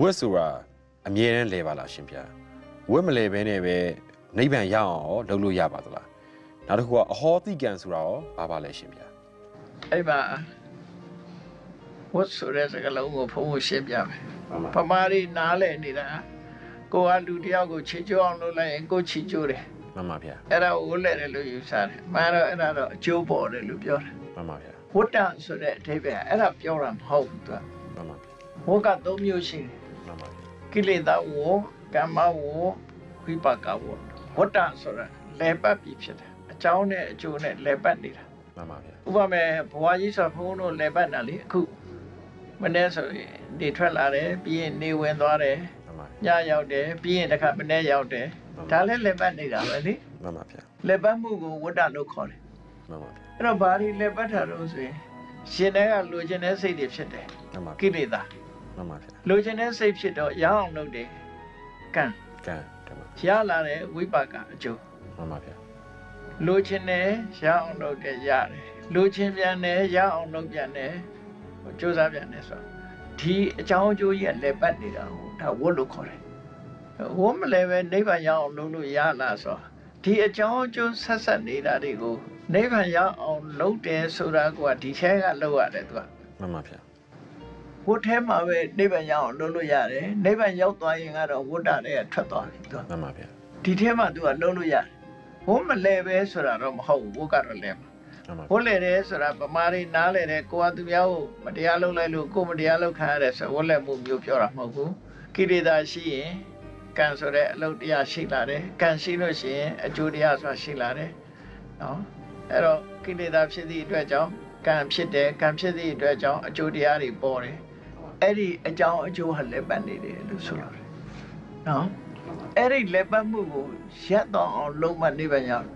ဝတ်ဆိုတာအမြဲတမ်းလဲပါလားရှင်ဗျာဝတ်မလဲဘဲနဲ့ပဲနိဗ္ဗာန်ရအောင်ရောလုပ်လို့ရပါသလားနောက်တစ်ခုကအဟောတိကံဆိုတာရောဘာပါလဲရှင်ဗျာအဲ့မှာဝတ်ဆိုတဲ့စကားလုံးကိုဖုံးဖို့ရှင်းပြမယ်မှန်ပါပမာရီနားလဲနေတာကိုကလူတစ်ယောက်ကိုချီကျိုးအောင်လုပ်လိုက်ရင်ကိုချီကျိုးတယ်မှန်ပါဗျာအဲ့ဒါကိုဝတ်လဲတယ်လို့ယူဆတယ်မှန်တော့အဲ့ဒါတော့အကျိုးပေါ်တယ်လို့ပြောတယ်မှန်ပါဗျာဝတ္တဆိုတဲ့အဓိပ္ပာယ်အဲ့ဒါပြောတာမဟုတ်ဘူးသူကမှန်ပါဗျာဝတ်ကသုံးမျိုးရှိတယ်မှန်ပါဗျာ ကိလေသာဝကမ္မဝဝိပါကဝဝတ္တဆိုတာလဲပတ်ပြီးဖြစ်တယ်အကြောင်းနဲ့အကျိုးနဲ့လဲပတ်နေတာမှန်ပါဗျာဥပမာဘဝကြီးဆိုဘုန်းတို့လဲပတ်တာလေအခုမနေ့ဆိုရင်နေထွက်လာတယ်ပြီးရင်နေဝင်သွားတယ်မှန်ပါညရောက်တယ်ပြီးရင်တစ်ခါမနေ့ရောက်တယ်ဒါလည်းလဲပတ်နေတာပဲလေမှန်ပါဗျာလဲပတ်မှုကိုဝတ္တလို့ခေါ်တယ်မှန်ပါဗျာအဲ့တော့ဘာဒီလဲပတ်တာတော့ဆိုရင်ရှင်တဲ့ကလိုချင်တဲ့စိတ်တွေဖြစ်တယ်မှန်ပါကိလေသာ မှန်ပါဗျာလိုချင်တဲ့စိတ်ဖြစ်တော့ရအောင်လုပ်တယ်ကံကံတမန်ရလာတဲ့ဝိပါကအကျိုးမှန်ပါဗျာလိုချင်တယ်ရအောင်လုပ်တယ်ရတယ်လိုချင်ပြန်တယ်ရအောင်လုပ်ပြန်တယ်ဟိုစူးစမ်းပြန်တယ်ဆိုတော့ဒီအကြောင်းအကျိုးကြီးကလည်းပတ်နေတာဟိုဒါဝတ်လို့ခေါ်တယ်ဝတ်မလဲပဲနိဗ္ဗာန်ရအောင်လုပ်လို့ရလားဆိုတော့ဒီအကြောင်းအကျိုးဆက်ဆက်နေတာတွေကိုနိဗ္ဗာန်ရအောင်လုပ်တယ်ဆိုတာကဒီထဲကလုပ်ရတယ်သူကမှန်ပါဗျာ ဝတ်ထဲမှာပဲနိဗ္ဗာန်ရအောင်လုပ်လို့ရတယ်နိဗ္ဗာန်ရောက်သွားရင်ကတော့ဝတ်တာတွေကထွက်သွားပြီသူကမှန်ပါဗျာဒီထဲမှာသူကလုံးလို့ရတယ်ဘုံမလဲပဲဆိုတာတော့မဟုတ်ဘူးဘုကတော့လဲမှာမှန်ပါဘုလဲတယ်ဆိုတာဗမာတွေနားလဲတယ်ကိုကသူများကိုမတရားလုပ်လိုက်လို့ကိုမတရားလုပ်ခံရတယ်ဆိုဝတ်လဲမှုမျိုးပြောတာမဟုတ်ဘူးကိလေသာရှိရင်ကံဆိုတဲ့အလုပ်တရားရှိလာတယ်ကံရှိလို့ရှိရင်အကျိုးတရားဆိုတာရှိလာတယ်နော်အဲ့တော့ကိလေသာဖြစ်သည့်အတွက်ကြောင့်ကံဖြစ်တယ်ကံဖြစ်သည့်အတွက်ကြောင့်အကျိုးတရားတွေပေါ်တယ် အဲ့ဒီအကြောင်းအကျိုးဟာလည်းပတ်နေတယ်လို့ဆိုလို့တယ်နော်အဲ့ဒီလက်ပတ်မှုကိုရက်တော့အောင်လုံးမနေပါရအောင်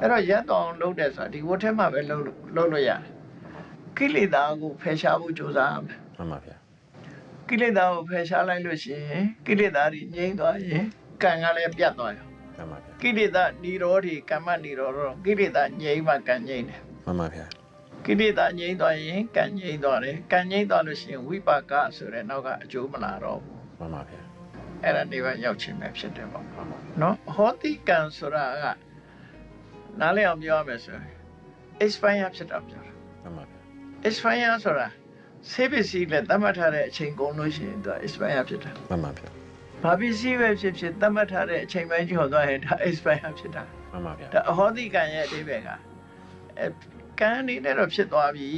အဲ့တော့ရက်တော့အောင်လုံးတယ်ဆိုတာဒီဝတ်ထဲမှာပဲလုံးလို့လုံးလို့ရတယ်ကိလေသာကိုဖယ်ရှားဖို့ကြိုးစားရမယ်မှန်ပါဗျာကိလေသာကိုဖယ်ရှားလိုက်လို့ရှိရင်ကိလေသာတွေငြိမ်းသွားရင်ကံကလည်းပြတ်သွားရောမှန်ပါဗျာကိလေသာនិရောဓိကမ္မនិရောဓတော့ကိလေသာငြိမ်းမှကံငြိမ်းတယ်မှန်ပါဗျာ ကိလေသာငြိမ်းသွားရင်ကံငြိမ်းသွားတယ်ကံငြိမ်းသွားလို့ရှိရင်ဝိပါကဆိုတဲ့နောက်ကအကျိုးမလာတော့ဘူးမှန်ပါဗျာအဲ့ဒါနေပါရောက်ချင်းပဲဖြစ်တယ်ပေါ့နော်ဟောတိကံဆိုတာကနားလည်အောင်ပြောရမယ်ဆိုရင် expire ဖြစ်တာပြောတာမှန်ပါဗျာ expire ဆိုတာဆေးပစ္စည်းနဲ့သတ်မှတ်ထားတဲ့အချိန်ကုန်လို့ရှိရင်သူက expire ဖြစ်တာမှန်ပါဗျာဘာပစ္စည်းပဲဖြစ်ဖြစ်သတ်မှတ်ထားတဲ့အချိန်ပိုင်းကျော်သွားရင်ဒါ expire ဖြစ်တာမှန်ပါဗျာဒါအဟောတိကံရဲ့အဓိပ္ပာယ်ကအဲ ကံအနေနဲ့တော့ဖြစ်သွားပြီ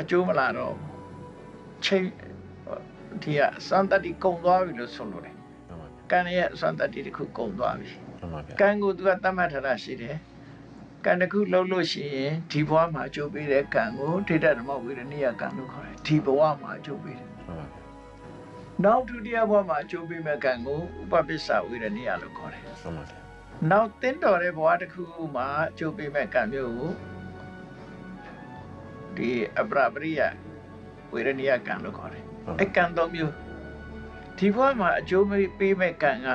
အကျိုးမလာတော့ဘူးချိန်ဒီကစံတတိကုန်သွားပြီလို့ဆိုလို့တယ်မှန်ပါဗျာကံရဲ့အစွမ်းတတ္တိတစ်ခုကုန်သွားပြီမှန်ပါဗျာကံကိုသူကသတ်မှတ်ထားတာရှိတယ်ကံတစ်ခုလှုပ်လို့ရှိရင်ဒီဘဝမှာအကျိုးပေးတဲ့ကံကိုဒိဋ္ဌဓမ္မဝိရဏိယကံလို့ခေါ်တယ်ဒီဘဝမှာအကျိုးပေးတယ်မှန်ပါဗျာနောက်ဒုတိယဘဝမှာအကျိုးပေးမဲ့ကံကိုဥပပစ္စဝိရဏိယလို့ခေါ်တယ်မှန်ပါဗျာနောက်တင်းတော်တဲ့ဘဝတစ်ခုမှာအကျိုးပေးမဲ့ကံမျိုးကို ဒီအပရပရိယဝိရဏိယကံလို့ခေါ်တယ်အဲကံသုံးမျိုးဒီဘဝမှာအကျိုးပေးမဲ့ကံက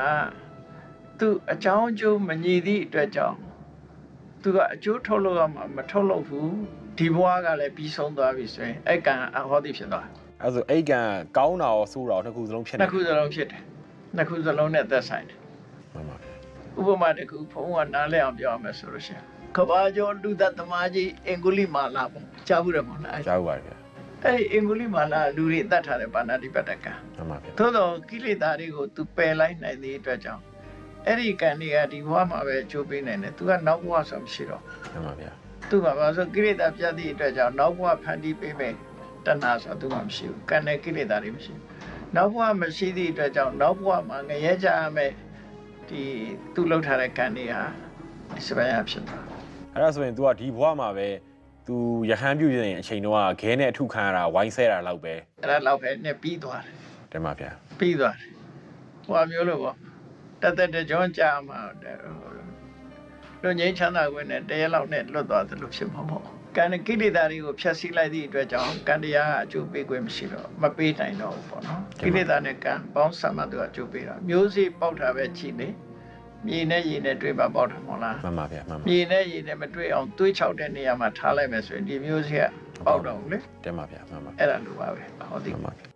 သူအကြောင်းအကျိုးမညီသည့်အတွက်ကြောင့်သူကအကျိုးထုတ်လို့ရမှာမထုတ်လို့ဘူးဒီဘဝကလည်းပြီးဆုံးသွားပြီဆိုရင်အဲ့ကံအဟောတိဖြစ်သွားအဲ့ဆိုအဲ့ကံကောင်းတာရောဆိုးတာရောနှစ်ခုစလုံးဖြစ်နေနှစ်ခုစလုံးဖြစ်တယ်နှစ်ခုစလုံးနဲ့သက်ဆိုင်တယ်မှန်ပါဗျာဥပမာတစ်ခုဘုံကနားလဲအောင်ပြောရမယ်ဆိုလို့ရှိရင် ကဘာကျော်လူသက်သမားကြီးအင်္ဂုလိမာလာပေါ့ကြားဘူးတယ်မဟုတ်လားကြားပါဗျာအဲ့ဒီအင်္ဂုလိမာလာလူတွေတတ်ထားတဲ့ဗာဏာတိပတ္တကံမှန်ပါဗျာသို့တော့ကိလေသာတွေကိုသူပယ်လိုက်နိုင်တဲ့အတွက်ကြောင့်အဲ့ဒီကံတွေကဒီဘဝမှာပဲအကျိုးပေးနိုင်တယ်သူကနောက်ဘဝဆိုမရှိတော့မှန်ပါဗျာသူကဘာလို့ကိလေသာပြတ်သည့်အတွက်ကြောင့်နောက်ဘဝဖန်တီးပေးမယ်တဏှာဆိုသူမှမရှိဘူးကံနဲ့ကိလေသာတွေမရှိဘူးနောက်ဘဝမရှိသည့်အတွက်ကြောင့်နောက်ဘဝမှာငရဲကြရမယ်ဒီသူလှုပ်ထားတဲ့ကံတွေဟာစပယ်ရဖြစ်သွား အဲ့ဒါဆိုရင် तू ကဒီဘဝမှာပဲ तू ရဟန်းပြုရင်အချိန်တော့ခဲနဲ့အထုခံရတာဝိုင်းဆဲတာလောက်ပဲအဲ့ဒါတော့ပဲနဲ့ပြီးသွားတယ်တင်ပါဗျာပြီးသွားတယ်ဟိုအမျိုးလို့ပေါ့တသက်တကြောကြာမှာတဲ့လူငိမ့်ချမ်းသာခွင့်နဲ့တရားလောက်နဲ့လွတ်သွားတယ်လို့ဖြစ်မှာပေါ့ကံနဲ့ကိလေသာတွေကိုဖျက်ဆီးလိုက်သည့်အတွက်ကြောင့်ကံတရားကအကျိုးပေးခွင့်မရှိတော့မပေးနိုင်တော့ဘူးပေါ့နော်ကိလေသာနဲ့ကံပေါင်းစပ်မှသူကအကျိုးပေးတာမျိုးစေ့ပေါက်တာပဲကြည့်လေ မြေနဲ့ရေနဲ့တွေ့ပါပေါက်တာမဟုတ်လားမှန်ပါဗျာမှန်ပါမြေနဲ့ရေနဲ့မတွေ့အောင်တွေးချောက်တဲ့နေရာမှာထားလိုက်မယ်ဆိုရင်ဒီမျိုးစေ့ကပေါက်တော့ဘူးလေတင်ပါဗျာမှန်ပါအဲ့ဒါလိုပါပဲဟောဒီမှန်ပါဗျာ